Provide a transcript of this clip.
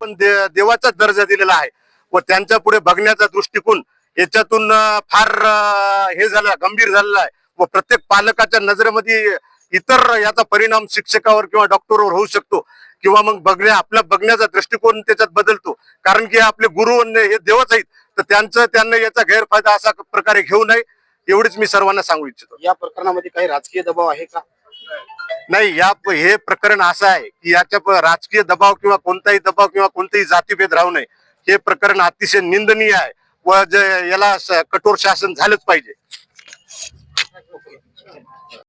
पण देवाचाच दर्जा दिलेला आहे व त्यांच्या पुढे बघण्याचा दृष्टिकोन याच्यातून फार हे झालं गंभीर झालेला आहे. व प्रत्येक पालकाच्या नजरेमध्ये इतर याचा परिणाम शिक्षकावर किंवा डॉक्टरवर होऊ शकतो. किंवा मग बघण्या आपला बघण्याचा दृष्टिकोन त्याच्यात बदलतो. कारण की आपले गुरु हे देवच आहेत. तर त्यांचं त्यांना याचा गैरफायदा असा प्रकारे घेऊ नये एवढीच मी सर्वांना सांगू इच्छितो. या प्रकरणामध्ये काही राजकीय दबाव आहे का? नाही या हे प्रकरण असं आहे की याच्या राजकीय दबाव किंवा कोणताही दबाव किंवा कोणताही जातीभेद राहू नये. हे प्रकरण अतिशय निंदनीय आहे. व याला कठोर शासन झालंच पाहिजे.